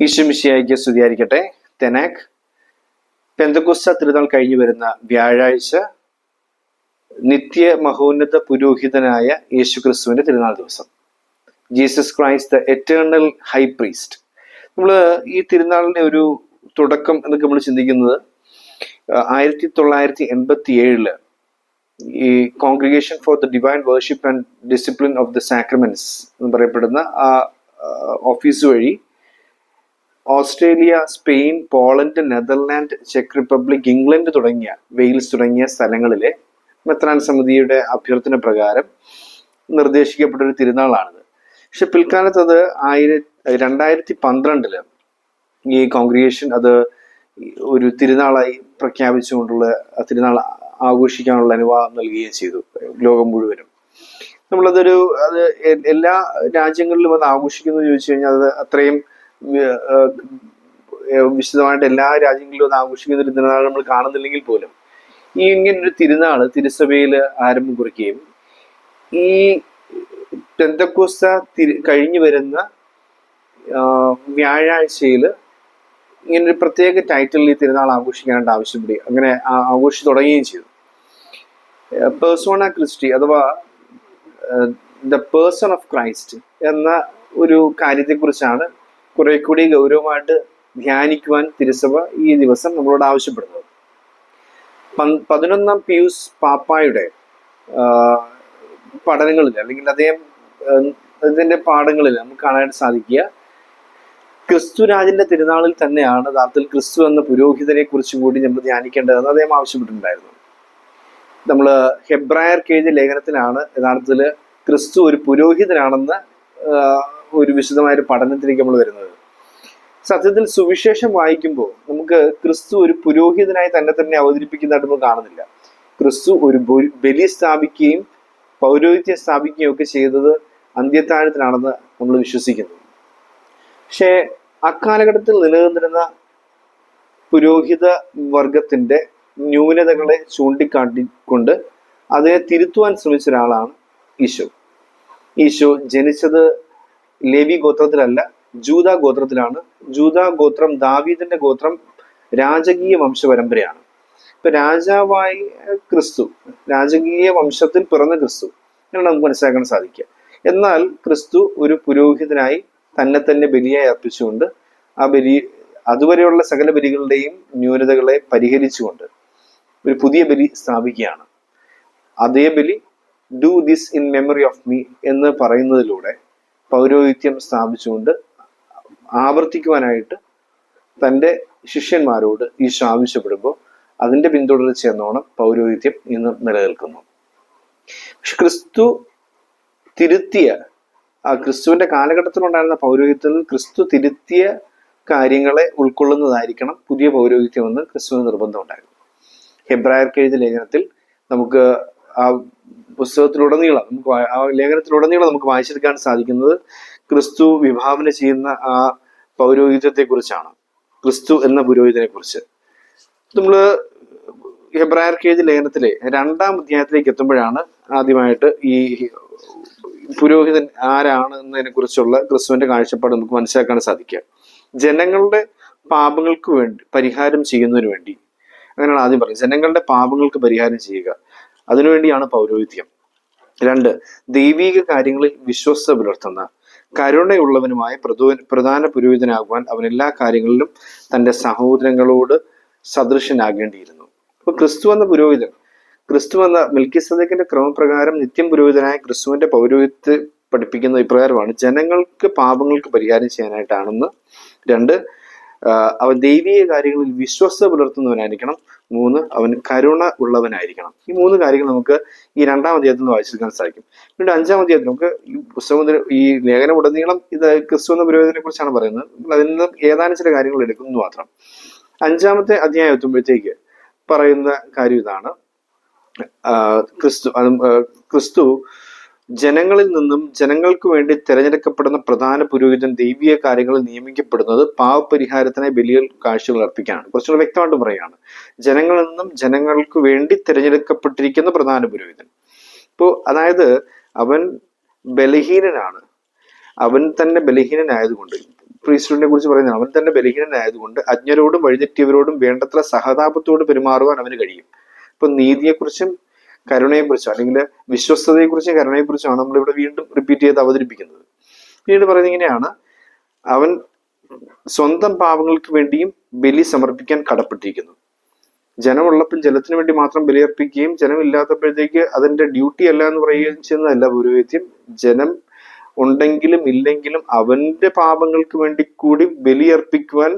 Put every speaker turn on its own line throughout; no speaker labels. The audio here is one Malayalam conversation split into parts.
ഈശ്വമിശിയായിക്ക് സ്തുതിയായിരിക്കട്ടെ തെനാക് പെന്തകുസ്ത തിരുനാൾ കഴിഞ്ഞു വരുന്ന വ്യാഴാഴ്ച നിത്യ മഹോന്നത പുരോഹിതനായ യേശു ക്രിസ്തുവിന്റെ തിരുനാൾ ദിവസം. Jesus Christ the eternal high priest. നമ്മൾ ഈ തിരുനാളിന്റെ ഒരു തുടക്കം എന്നൊക്കെ നമ്മൾ ചിന്തിക്കുന്നത് ആയിരത്തി തൊള്ളായിരത്തി എൺപത്തി ഏഴിൽ ഈ congregation for the divine worship and discipline of the sacraments എന്ന് പറയപ്പെടുന്ന ആ ഓഫീസ് വഴി ഓസ്ട്രേലിയ സ്പെയിൻ പോളണ്ട് നെതർലാൻഡ് ചെക്ക് റിപ്പബ്ലിക് ഇംഗ്ലണ്ട് തുടങ്ങിയ വെയിൽസ് തുടങ്ങിയ സ്ഥലങ്ങളിലെ മെത്രാൻ സമിതിയുടെ അഭ്യർത്ഥന പ്രകാരം നിർദ്ദേശിക്കപ്പെട്ട ഒരു തിരുനാളാണിത്. പക്ഷെ പിൽക്കാലത്ത് അത് ആയിര രണ്ടായിരത്തി പന്ത്രണ്ടിൽ ഈ കോൺഗ്രിഗേഷൻ അത് ഒരു തിരുനാളായി പ്രഖ്യാപിച്ചുകൊണ്ടുള്ള തിരുനാൾ ആഘോഷിക്കാനുള്ള അനുവാദം നൽകുകയും ചെയ്തു ലോകം മുഴുവനും. നമ്മളതൊരു അത് എല്ലാ രാജ്യങ്ങളിലും അത് ആഘോഷിക്കുന്നു ചോദിച്ചു കഴിഞ്ഞാൽ അത് അത്രയും വിശദമായിട്ട് എല്ലാ രാജ്യങ്ങളിലും അത് ആഘോഷിക്കുന്ന ഒരു തിരുനാൾ നമ്മൾ കാണുന്നില്ലെങ്കിൽ പോലും ഈ ഇങ്ങനെ ഒരു തിരുനാൾ തിരുസഭയിൽ ആരംഭം കുറിക്കുകയും ഈ പെന്തക്കോസ്ത തിരു കഴിഞ്ഞു വരുന്ന വ്യാഴാഴ്ചയിൽ ഇങ്ങനൊരു പ്രത്യേക ടൈറ്റിൽ ഈ തിരുനാൾ ആഘോഷിക്കാനായിട്ട് ആവശ്യപ്പെടുക അങ്ങനെ ആഘോഷിച്ച് തുടങ്ങുകയും ചെയ്തു. പേഴ്സോണ ക്രിസ്റ്റി അഥവാ ദ പേഴ്സൺ ഓഫ് ക്രൈസ്റ്റ് എന്ന ഒരു കാര്യത്തെക്കുറിച്ചാണ് കുറെ കൂടി ഗൗരവമായിട്ട് ധ്യാനിക്കുവാൻ തിരുസഭ ഈ ദിവസം നമ്മളോട് ആവശ്യപ്പെടുന്നത്. പതിനൊന്നാം പിയൂസ് പാപ്പായുടെ പഠനങ്ങളിൽ അല്ലെങ്കിൽ അദ്ദേഹം ഇതിന്റെ പാഠങ്ങളിൽ നമുക്ക് കാണാനായിട്ട് സാധിക്കുക. ക്രിസ്തുരാജിന്റെ തിരുനാളിൽ തന്നെയാണ് യഥാർത്ഥത്തിൽ ക്രിസ്തു എന്ന പുരോഹിതനെ കുറിച്ചും കൂടി നമ്മൾ ധ്യാനിക്കേണ്ടതെന്ന് അദ്ദേഹം ആവശ്യപ്പെട്ടിട്ടുണ്ടായിരുന്നു. നമ്മൾ ഹെബ്രായർ എഴുതിയ ലേഖനത്തിലാണ് യഥാർത്ഥത്തിൽ ക്രിസ്തു ഒരു പുരോഹിതനാണെന്ന് ഒരു വിശദമായ ഒരു പഠനത്തിലേക്ക് നമ്മൾ വരുന്നത്. സത്യത്തിൽ സുവിശേഷം വായിക്കുമ്പോൾ നമുക്ക് ക്രിസ്തു ഒരു പുരോഹിതനായി തന്നെ തന്നെ അവതരിപ്പിക്കുന്നതായിട്ട് നമ്മൾ കാണുന്നില്ല. ക്രിസ്തു ഒരു ബലി സ്ഥാപിക്കുകയും പൗരോഹിത്യം സ്ഥാപിക്കുകയും ഒക്കെ ചെയ്തത് അന്ത്യത്താഴത്തിലാണെന്ന് നമ്മൾ വിശ്വസിക്കുന്നു. പക്ഷേ അക്കാലഘട്ടത്തിൽ നിലനിന്നിരുന്ന പുരോഹിത വർഗത്തിന്റെ ന്യൂനതകളെ ചൂണ്ടിക്കാട്ടിക്കൊണ്ട് അതിനെ തിരുത്തുവാൻ ശ്രമിച്ച ഒരാളാണ് ഈശോ. ഈശോ ജനിച്ചത് ലേവി ഗോത്രത്തിലല്ല ജൂത ഗോത്രത്തിലാണ്. ജൂത ഗോത്രം ദാവീദിന്റെ ഗോത്രം രാജകീയ വംശപരമ്പരയാണ്. ഇപ്പൊ രാജാവായി ക്രിസ്തു രാജകീയ വംശത്തിൽ പിറന്ന ക്രിസ്തു എന്നാണ് നമുക്ക് മനസ്സിലാക്കാൻ സാധിക്കുക. എന്നാൽ ക്രിസ്തു ഒരു പുരോഹിതനായി തന്നെ തന്നെ ബലിയായി അർപ്പിച്ചുകൊണ്ട് ആ ബലി അതുവരെയുള്ള സകല ബലികളുടെയും ന്യൂനതകളെ പരിഹരിച്ചുകൊണ്ട് ഒരു പുതിയ ബലി സ്ഥാപിക്കുകയാണ്. അതേ ബലി do this in memory of me എന്ന് പറയുന്നതിലൂടെ പൗരോഹിത്യം സ്ഥാപിച്ചുകൊണ്ട് ആവർത്തിക്കുവാനായിട്ട് തന്റെ ശിഷ്യന്മാരോട് ഈശോ ആവശ്യപ്പെടുമ്പോൾ അതിന്റെ പിന്തുടർച്ച എന്നോണം പൗരോഹിത്യം ഇന്ന് നിലനിൽക്കുന്നു. പക്ഷെ ക്രിസ്തു തിരുത്തിയ ആ ക്രിസ്തുവിന്റെ കാലഘട്ടത്തിലുണ്ടായിരുന്ന പൗരോഹിത്യത്തിൽ ക്രിസ്തു തിരുത്തിയ കാര്യങ്ങളെ ഉൾക്കൊള്ളുന്നതായിരിക്കണം പുതിയ പൗരോഹിത്യം എന്ന് ക്രിസ്തുവിന് നിർബന്ധമുണ്ടായിരുന്നു. ഹെബ്രായർക്ക് എഴുതിയ ലേഖനത്തിൽ നമുക്ക് ആ പുസ്തകത്തിലുടനീളം നമുക്ക് ആ ലേഖനത്തിലുടനീളം നമുക്ക് വായിച്ചെടുക്കാൻ സാധിക്കുന്നത് ക്രിസ്തു വിഭാവന ചെയ്യുന്ന ആ പൗരോഹിതത്തെ കുറിച്ചാണ് ക്രിസ്തു എന്ന പുരോഹിതനെ കുറിച്ച് നമ്മൾ ഹെബ്രായർ കേജ് ലേഖനത്തിലെ രണ്ടാം അധ്യായത്തിലേക്ക് എത്തുമ്പോഴാണ് ആദ്യമായിട്ട് ഈ പുരോഹിതൻ ആരാണ് എന്നതിനെ കുറിച്ചുള്ള ക്രിസ്തുവിന്റെ കാഴ്ചപ്പാട് നമുക്ക് മനസ്സിലാക്കാൻ സാധിക്കുക. ജനങ്ങളുടെ പാപങ്ങൾക്ക് വേണ്ടി പരിഹാരം ചെയ്യുന്നതിന് വേണ്ടി. അങ്ങനെയാണ് ആദ്യം പറയുന്നത്. ജനങ്ങളുടെ പാപങ്ങൾക്ക് പരിഹാരം ചെയ്യുക. അതിനുവേണ്ടിയാണ് പൗരോഹിത്യം. രണ്ട് ദൈവീക കാര്യങ്ങളിൽ വിശ്വസ്ത പുലർത്തുന്ന. കരുണയുള്ളവനുമായ പ്രധു- പ്രധാന പുരോഹിതനാകുവാൻ അവൻ എല്ലാ കാര്യങ്ങളിലും തന്റെ സഹോദരങ്ങളോട് സദൃശനാകേണ്ടിയിരുന്നു. അപ്പൊ ക്രിസ്തു എന്ന പുരോഹിതൻ ക്രിസ്തു എന്ന മിൽക്കി സദക്കിന്റെ ക്രമപ്രകാരം നിത്യം പുരോഹിതനായ ക്രിസ്തുവിന്റെ പൗരോഹിത്യ പഠിപ്പിക്കുന്ന ഇപ്രകാരമാണ് ജനങ്ങൾക്ക് പാപങ്ങൾക്ക് പരിഹാരം ചെയ്യാനായിട്ടാണെന്ന്. രണ്ട് അവൻ ദൈവീയ കാര്യങ്ങളിൽ വിശ്വസ്ത പുലർത്തുന്നവനായിരിക്കണം. മൂന്ന് അവൻ കരുണ ഉള്ളവനായിരിക്കണം. ഈ മൂന്ന് കാര്യങ്ങൾ നമുക്ക് ഈ രണ്ടാം അധ്യായത്തിൽ നിന്ന് വായിച്ചെടുക്കാൻ സാധിക്കും. പിന്നീട് അഞ്ചാം അധ്യായത്തിൽ നമുക്ക് ഈ പുസ്തകത്തിൽ ഈ ലേഖനം ഉടനീളം ഇത് ക്രിസ്തു എന്ന പുരോഹിതനെ കുറിച്ചാണ് പറയുന്നത്. അതിൽ നിന്ന് ഏതാനും ചില കാര്യങ്ങൾ എടുക്കുന്നു മാത്രം. അഞ്ചാമത്തെ അധ്യായം എത്തുമ്പോഴത്തേക്ക് പറയുന്ന കാര്യം ഇതാണ്. ക്രിസ്തു ക്രിസ്തു ജനങ്ങളിൽ നിന്നും ജനങ്ങൾക്ക് വേണ്ടി തിരഞ്ഞെടുക്കപ്പെടുന്ന പ്രധാന പുരോഹിതൻ ദൈവീയ കാര്യങ്ങളിൽ നിയമിക്കപ്പെടുന്നത് പാവപരിഹാരത്തിനായി ബലികൾ കാഴ്ചകൾ അർപ്പിക്കാനാണ്. കുറച്ചുകൂടെ വ്യക്തമായിട്ട് പറയുകയാണ്. ജനങ്ങളിൽ നിന്നും ജനങ്ങൾക്ക് വേണ്ടി തിരഞ്ഞെടുക്കപ്പെട്ടിരിക്കുന്ന പ്രധാന പുരോഹിതൻ. ഇപ്പോ അതായത് അവൻ ബലഹീനനാണ്. അവൻ തന്നെ ബലഹീനനായതുകൊണ്ട് പ്രീസ്റ്റുഡിനെ കുറിച്ച് പറയുന്നത് അവൻ തന്നെ ബലഹീനനായതുകൊണ്ട് അജ്ഞരോടും വഴിതെറ്റിയവരോടും വേണ്ടത്ര സഹതാപത്തോട് പെരുമാറുവാൻ അവന് കഴിയും. ഇപ്പൊ നീതിയെക്കുറിച്ചും കരുണയെക്കുറിച്ചും അല്ലെങ്കിൽ വിശ്വസ്തതയെക്കുറിച്ചും കരുണയെക്കുറിച്ചാണ് നമ്മളിവിടെ വീണ്ടും റിപ്പീറ്റ് ചെയ്ത് അവതരിപ്പിക്കുന്നത്. പിന്നീട് പറയുന്നത് ഇങ്ങനെയാണ് അവൻ സ്വന്തം പാവങ്ങൾക്ക് വേണ്ടിയും ബലി സമർപ്പിക്കാൻ കടപ്പെട്ടിരിക്കുന്നു. ജനമുള്ളപ്പോൾ ജലത്തിന് വേണ്ടി മാത്രം ബലിയർപ്പിക്കുകയും ജനമില്ലാത്തപ്പോഴത്തേക്ക് അതിന്റെ ഡ്യൂട്ടി അല്ല എന്ന് പറയുകയും ചെയ്യുന്നതല്ല പുരോഹിത്യം ജനം ഉണ്ടെങ്കിലും ഇല്ലെങ്കിലും അവന്റെ പാപങ്ങൾക്ക് വേണ്ടി കൂടി ബലിയർപ്പിക്കുവാൻ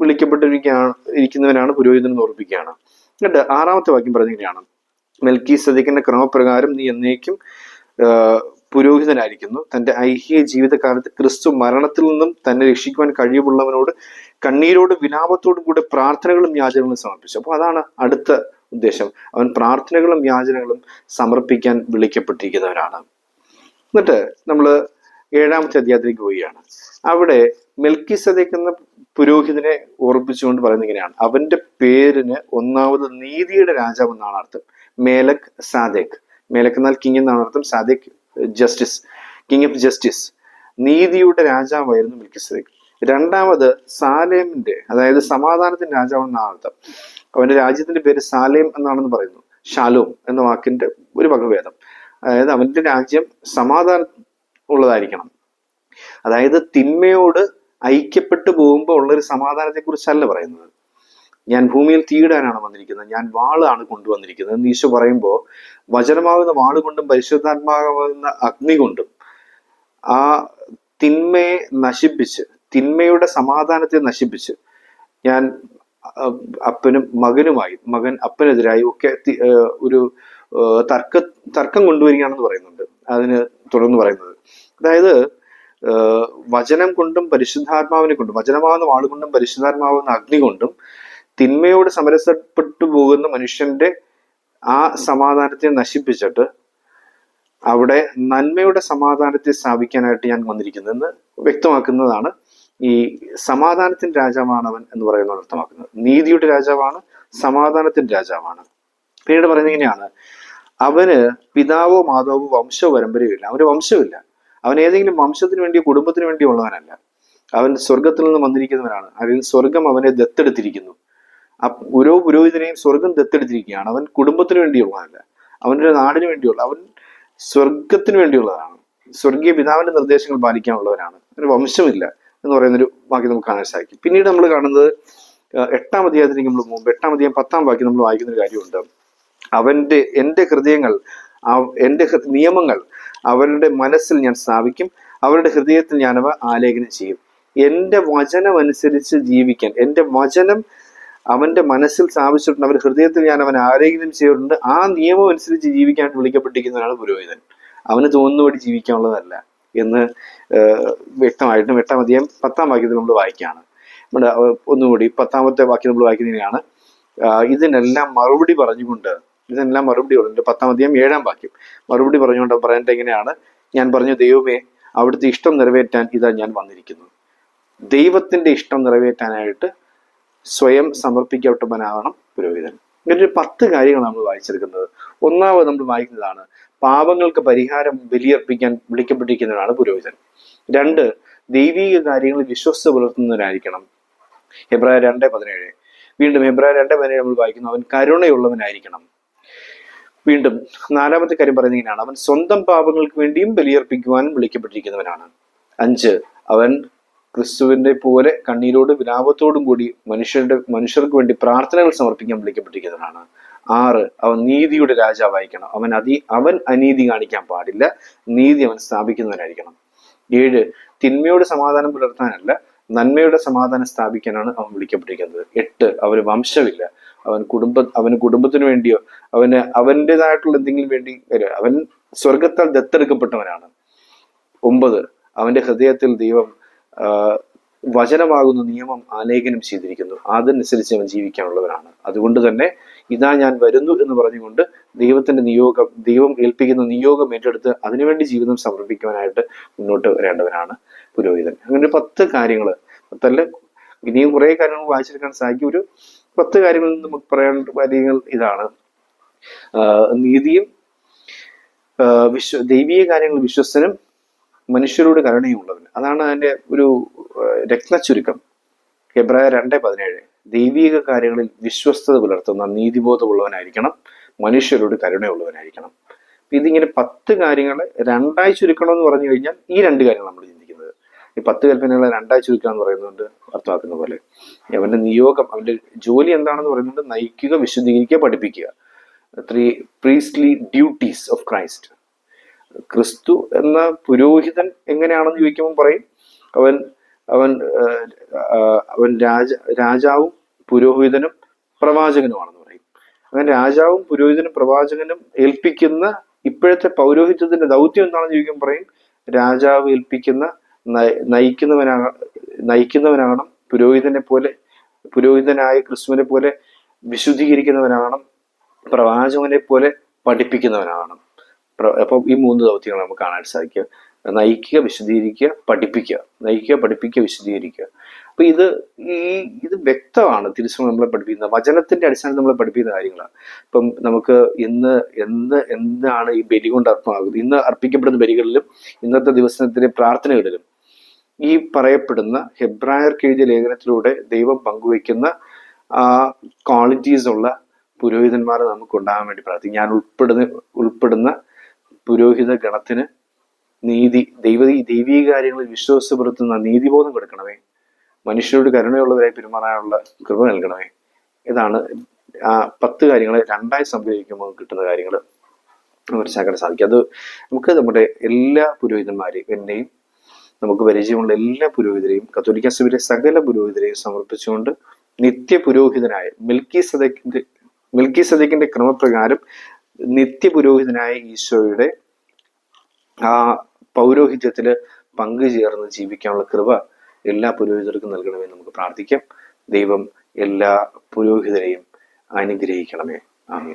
വിളിക്കപ്പെട്ടിരിക്കുകയാണ് ഇരിക്കുന്നവനാണ് പുരോഹിതൻ എന്ന് ഓർപ്പിക്കുകയാണ്. എന്നിട്ട് ആറാമത്തെ വാക്യം പറഞ്ഞിങ്ങനെയാണ് മെൽക്കി സദിക്കിന്റെ ക്രമപ്രകാരം നീ എന്നേക്കും പുരോഹിതനായിരിക്കുന്നു. തന്റെ ഐഹിക ജീവിതകാലത്ത് ക്രിസ്തു മരണത്തിൽ നിന്നും തന്നെ രക്ഷിക്കുവാൻ കഴിവുള്ളവനോട് കണ്ണീരോടും വിലാപത്തോടും കൂടെ പ്രാർത്ഥനകളും യാചനകളും സമർപ്പിച്ചു. അപ്പോൾ അതാണ് അടുത്ത ഉദ്ദേശം. അവൻ പ്രാർത്ഥനകളും യാചനകളും സമർപ്പിക്കാൻ വിളിക്കപ്പെട്ടിരിക്കുന്നവനാണ്. എന്നിട്ട് നമ്മൾ ഏഴാമത്തെ അധ്യായത്തിലേക്ക് പോവുകയാണ്. അവിടെ മെൽക്കി സദേക്ക് പുരോഹിതനെ ഓർപ്പിച്ചുകൊണ്ട് പറയുന്നത് ഇങ്ങനെയാണ്. അവന്റെ പേരിന് ഒന്നാമത് നീതിയുടെ രാജാവ് എന്നാണ് അർത്ഥം. മേലക് സാദേക് മേലക് എന്നാൽ കിങ് എന്നാണ് അർത്ഥം. സാദേക് ജസ്റ്റിസ് കിങ് ഓഫ് ജസ്റ്റിസ് നീതിയുടെ രാജാവായിരുന്നു മെൽക്കി സദേക്ക് രണ്ടാമത് സാലേമിന്റെ അതായത് സമാധാനത്തിന്റെ രാജാവ് എന്നാണ് അർത്ഥം. അവന്റെ രാജ്യത്തിന്റെ പേര് സാലേം എന്നാണെന്ന് പറയുന്നു. ഷാലോം എന്ന വാക്കിന്റെ ഒരു വകഭേദം. അതായത് അവന്റെ രാജ്യം സമാധാനം ഉള്ളതായിരിക്കണം. അതായത് തിന്മയോട് ഐക്യപ്പെട്ടു പോകുമ്പോൾ ഉള്ളൊരു സമാധാനത്തെ കുറിച്ചല്ല പറയുന്നത്. ഞാൻ ഭൂമിയിൽ തീയിടാനാണ് വന്നിരിക്കുന്നത്. ഞാൻ വാളാണ് കൊണ്ടുവന്നിരിക്കുന്നത്. എന്ന് ഈശോ പറയുമ്പോൾ വചനമാകുന്ന വാൾ കൊണ്ടും പരിശുദ്ധാത്മാകുന്ന അഗ്നി കൊണ്ടും ആ തിന്മയെ നശിപ്പിച്ച് തിന്മയുടെ സമാധാനത്തെ നശിപ്പിച്ച് ഞാൻ അപ്പനും മകനുമായി മകൻ അപ്പനെതിരായി ഒക്കെ ഒരു തർക്ക തർക്കം കൊണ്ടുവരികയാണെന്ന് പറയുന്നുണ്ട്. അതിന് തുടർന്ന് പറയുന്നത്. അതായത് വചനം കൊണ്ടും പരിശുദ്ധാത്മാവിനെ കൊണ്ടും വചനമാകുന്ന വാളുകൊണ്ടും പരിശുദ്ധാത്മാവുന്ന അഗ്നി കൊണ്ടും തിന്മയോട് സമരസപ്പെട്ടു പോകുന്ന മനുഷ്യന്റെ ആ സമാധാനത്തെ നശിപ്പിച്ചിട്ട് അവിടെ നന്മയുടെ സമാധാനത്തെ സ്ഥാപിക്കാനായിട്ട് ഞാൻ വന്നിരിക്കുന്നതെന്ന് വ്യക്തമാക്കുന്നതാണ് ഈ സമാധാനത്തിന്റെ രാജാവാണ് അവൻ എന്ന് പറയുന്നത് അർത്ഥമാക്കുന്നത്. നീതിയുടെ രാജാവാണ് സമാധാനത്തിന്റെ രാജാവാണ്. പിന്നീട് പറയുന്നത് ഇങ്ങനെയാണ്. അവന് പിതാവോ മാതാവോ വംശോ പരമ്പരയോ ഇല്ല അവന് വംശമില്ല. അവൻ ഏതെങ്കിലും വംശത്തിന് വേണ്ടിയോ കുടുംബത്തിന് വേണ്ടിയോ ഉള്ളവനല്ല. അവൻ സ്വർഗത്തിൽ നിന്ന് വന്നിരിക്കുന്നവനാണ്. അല്ലെങ്കിൽ സ്വർഗം അവനെ ദത്തെടുത്തിരിക്കുന്നു. ഓരോ പുരോഹിതനെയും സ്വർഗം ദത്തെടുത്തിരിക്കുകയാണ്. അവൻ കുടുംബത്തിന് വേണ്ടിയുള്ളതല്ല. അവന്റെ നാടിന് വേണ്ടിയുള്ള അവൻ സ്വർഗത്തിന് വേണ്ടിയുള്ളതാണ്. സ്വർഗീയ പിതാവിന്റെ നിർദ്ദേശങ്ങൾ പാലിക്കാനുള്ളവരാണ്. ഒരു വംശമില്ല എന്ന് പറയുന്നൊരു വാക്യം നമുക്ക് കാണാൻ സാധിക്കും. പിന്നീട് നമ്മൾ കാണുന്നത് എട്ടാം അധ്യായത്തിലേക്ക് നമ്മൾ മുമ്പ് എട്ടാം അധ്യായം പത്താം വാക്യം നമ്മൾ വായിക്കുന്ന ഒരു കാര്യമുണ്ട്. അവന്റെ എന്റെ ഹൃദയങ്ങൾ എന്റെ നിയമങ്ങൾ അവരുടെ മനസ്സിൽ ഞാൻ സ്ഥാപിക്കും. അവരുടെ ഹൃദയത്തിൽ ഞാനവ ആലേഖനം ചെയ്യും. എന്റെ വചനം അനുസരിച്ച് ജീവിക്കാൻ എന്റെ വചനം അവന്റെ മനസ്സിൽ സ്ഥാപിച്ചിട്ടുണ്ട് അവന്റെ ഹൃദയത്തിൽ ഞാൻ അവൻ ആരെങ്കിലും ചെയ്തിട്ടുണ്ട് ആ നിയമം അനുസരിച്ച് ജീവിക്കാൻ വിളിക്കപ്പെട്ടിരിക്കുന്നതാണ് പുരോഹിതൻ. അവന് തോന്നുന്നപടി ജീവിക്കാനുള്ളതല്ല എന്ന് വ്യക്തമായിട്ടും എട്ടാം അധികം പത്താം വാക്യത്തിൽ നമ്മൾ വായിക്കുകയാണ്. നമ്മുടെ ഒന്നുകൂടി പത്താമത്തെ വാക്യം നമ്മൾ വായിക്കുന്നതിനെയാണ്. ഇതിനെല്ലാം മറുപടി പറഞ്ഞുകൊണ്ട് ഇതിനെല്ലാം മറുപടി ഉണ്ട് പത്താം അധികം ഏഴാം വാക്യം മറുപടി പറഞ്ഞുകൊണ്ട് പറയേണ്ടത് എങ്ങനെയാണ്? ഞാൻ പറഞ്ഞു ദൈവമേ അവിടുത്തെ ഇഷ്ടം നിറവേറ്റാൻ ഇതാ ഞാൻ വന്നിരിക്കുന്നു. ദൈവത്തിന്റെ ഇഷ്ടം നിറവേറ്റാനായിട്ട് സ്വയം സമർപ്പിക്കപ്പെട്ടവനാവണം പുരോഹിതൻ. ഇങ്ങനെ ഒരു പത്ത് കാര്യങ്ങളാണ് നമ്മൾ വായിച്ചെടുക്കുന്നത്. ഒന്നാമത് നമ്മൾ വായിക്കുന്നതാണ് പാപങ്ങൾക്ക് പരിഹാരം ബലിയർപ്പിക്കാൻ വിളിക്കപ്പെട്ടിരിക്കുന്നവനാണ് പുരോഹിതൻ. രണ്ട് ദൈവീക കാര്യങ്ങളിൽ വിശ്വസ്ത പുലർത്തുന്നവനായിരിക്കണം. ഹെബ്രായ രണ്ട് പതിനേഴ്. വീണ്ടും ഹെബ്രായ രണ്ട് പതിനേഴ് നമ്മൾ വായിക്കുന്നു അവൻ കരുണയുള്ളവനായിരിക്കണം. വീണ്ടും നാലാമത്തെ കാര്യം പറയുന്നത് അവൻ സ്വന്തം പാപങ്ങൾക്ക് വേണ്ടിയും ബലിയർപ്പിക്കുവാനും വിളിക്കപ്പെട്ടിരിക്കുന്നവനാണ്. അഞ്ച് അവൻ ക്രിസ്തുവിന്റെ പോലെ കണ്ണീരോടും വിലാപത്തോടും കൂടി മനുഷ്യരുടെ മനുഷ്യർക്ക് വേണ്ടി പ്രാർത്ഥനകൾ സമർപ്പിക്കാൻ വിളിക്കപ്പെട്ടിരിക്കുന്നതാണ് ആറ് അവൻ നീതിയുടെ രാജാവായിരിക്കണം. അവൻ അതി അവൻ അനീതി കാണിക്കാൻ പാടില്ല. നീതി അവൻ സ്ഥാപിക്കുന്നവനായിരിക്കണം. ഏഴ് തിന്മയോട് സമാധാനം പുലർത്താനല്ല നന്മയുടെ സമാധാനം സ്ഥാപിക്കാനാണ് അവൻ വിളിക്കപ്പെട്ടിരിക്കുന്നത്. എട്ട് അവന് വംശമില്ല. അവൻ കുടുംബ അവന് കുടുംബത്തിന് വേണ്ടിയോ അവന് അവന്റെതായിട്ടുള്ള എന്തെങ്കിലും വേണ്ടി അവൻ സ്വർഗത്താൽ ദത്തെടുക്കപ്പെട്ടവനാണ്. ഒമ്പത് അവന്റെ ഹൃദയത്തിൽ ദൈവം വചനമാകുന്ന നിയമം ആലേഖനം ചെയ്തിരിക്കുന്നു. അതനുസരിച്ച് അവൻ ജീവിക്കാനുള്ളവനാണ്. അതുകൊണ്ട് തന്നെ ഇതാ ഞാൻ വരുന്നു എന്ന് പറഞ്ഞുകൊണ്ട് ദൈവത്തിന്റെ നിയോഗം ദൈവം ഏൽപ്പിക്കുന്ന നിയോഗം ഏറ്റെടുത്ത് അതിനുവേണ്ടി ജീവിതം സമർപ്പിക്കുവാനായിട്ട് മുന്നോട്ട് വരേണ്ടവനാണ് പുരോഹിതൻ. അങ്ങനെ പത്ത് കാര്യങ്ങൾ പത്തല്ല ഇനിയും കുറേ കാര്യങ്ങൾ വായിച്ചെടുക്കാൻ സാധിക്കും. ഒരു പത്ത് കാര്യങ്ങളിൽ നിന്ന് നമുക്ക് പറയാൻ കാര്യങ്ങൾ ഇതാണ്. നീതിയും വിശ്വ ദൈവീയ കാര്യങ്ങൾ വിശ്വസ്തനും മനുഷ്യരോട് കരുണയുള്ളവൻ അതാണ് അതിന്റെ ഒരു ഏഹ്, രത്നച്ചുരുക്കം. ഫെബ്രുവരി രണ്ട് പതിനേഴ്. ദൈവീക കാര്യങ്ങളിൽ വിശ്വസ്തത പുലർത്തുന്ന നീതിബോധമുള്ളവനായിരിക്കണം. മനുഷ്യരോട് കരുണയുള്ളവനായിരിക്കണം. ഇതിങ്ങനെ പത്ത് കാര്യങ്ങൾ രണ്ടായി ചുരുക്കണമെന്ന് പറഞ്ഞു കഴിഞ്ഞാൽ ഈ രണ്ട് കാര്യങ്ങൾ നമ്മൾ ചിന്തിക്കുന്നത്. ഈ പത്ത് കൽപ്പനകളെ രണ്ടായി ചുരുക്കുക എന്ന് പറയുന്നുണ്ട് അർത്ഥമാക്കുന്ന പോലെ അവന്റെ നിയോഗം അവന്റെ ജോലി എന്താണെന്ന് പറയുന്നത് നയിക്കുക വിശുദ്ധീകരിക്കുക പഠിപ്പിക്കുക. Three priestly duties of Christ ക്രിസ്തു എന്ന പുരോഹിതൻ എങ്ങനെയാണെന്ന് ചോദിക്കുമ്പോൾ പറയും അവൻ അവൻ അവൻ രാജ രാജാവും പുരോഹിതനും പ്രവാചകനുമാണെന്ന് പറയും. അങ്ങനെ രാജാവും പുരോഹിതനും പ്രവാചകനും ഏൽപ്പിക്കുന്ന ഇപ്പോഴത്തെ പൗരോഹിത്യത്തിന്റെ ദൗത്യം എന്താണെന്ന് ചോദിക്കുമ്പോൾ പറയും രാജാവ് ഏൽപ്പിക്കുന്ന നയിക്കുന്നവനാ നയിക്കുന്നവനാകണം പുരോഹിതനെ പോലെ പുരോഹിതനായ ക്രിസ്തുവിനെ പോലെ വിശുദ്ധീകരിക്കുന്നവനാകണം പ്രവാചകനെ പോലെ പഠിപ്പിക്കുന്നവനാകണം. പ്ര- അപ്പൊ ഈ മൂന്ന് ദൗത്യങ്ങൾ നമുക്ക് കാണാൻ സാധിക്കുക. നയിക്കുക വിശദീകരിക്കുക പഠിപ്പിക്കുക. നയിക്കുക പഠിപ്പിക്കുക വിശദീകരിക്കുക. അപ്പൊ ഇത് ഈ ഇത് വ്യക്തമാണ്. തിരിച്ചും നമ്മളെ പഠിപ്പിക്കുന്ന വചനത്തിന്റെ അടിസ്ഥാനത്തിൽ നമ്മളെ പഠിപ്പിക്കുന്ന കാര്യങ്ങളാണ്. ഇപ്പം നമുക്ക് ഇന്ന് എന്ത് എന്താണ് ഈ ബലി കൊണ്ട് അർപ്പമാകുന്നത്? ഇന്ന് അർപ്പിക്കപ്പെടുന്ന ബലികളിലും ഇന്നത്തെ ദിവസത്തിലെ പ്രാർത്ഥനകളിലും ഈ പറയപ്പെടുന്ന ഹെബ്രായർ എഴുതിയ ലേഖനത്തിലൂടെ ദൈവം പങ്കുവയ്ക്കുന്ന ആ ക്വാളിറ്റീസ് ഉള്ള പുരോഹിതന്മാരെ നമുക്ക് ഉണ്ടാകാൻ വേണ്ടി പ്രാർത്ഥിക്കും. ഞാൻ ഉൾപ്പെടുന്ന ഉൾപ്പെടുന്ന പുരോഹിത ഗണത്തിന് നീതി ദൈവ ദൈവീക കാര്യങ്ങളിൽ വിശ്വാസം പുലർത്തുന്ന നീതിബോധം കൊടുക്കണമേ. മനുഷ്യരോട് കരുണയുള്ളവരായി പെരുമാറാനുള്ള കൃപ നൽകണമേ. ഇതാണ് ആ പത്ത് കാര്യങ്ങൾ രണ്ടായി സംഗ്രഹിക്കുമ്പോൾ കിട്ടുന്ന കാര്യങ്ങൾ മനസ്സിലാക്കാൻ സാധിക്കും. അത് നമുക്ക് നമ്മുടെ എല്ലാ പുരോഹിതന്മാരെയും എന്നെയും നമുക്ക് പരിചയമുള്ള എല്ലാ പുരോഹിതരെയും കത്തോലിക്ക സഭയിലെ സകല പുരോഹിതരെയും സമർപ്പിച്ചുകൊണ്ട് നിത്യ പുരോഹിതനായ മിൽക്കി സദക്കിന്റെ മിൽക്കി സദക്കിന്റെ ക്രമപ്രകാരം നിത്യ പുരോഹിതനായ ഈശോയുടെ ആ പൗരോഹിത്യത്തിൽ പങ്കുചേർന്ന് ജീവിക്കാനുള്ള കൃപ എല്ലാ പുരോഹിതർക്കും നൽകണമേ നമുക്ക് പ്രാർത്ഥിക്കാം. ദൈവം എല്ലാ പുരോഹിതരെയും അനുഗ്രഹിക്കണമേ. ആമേൻ.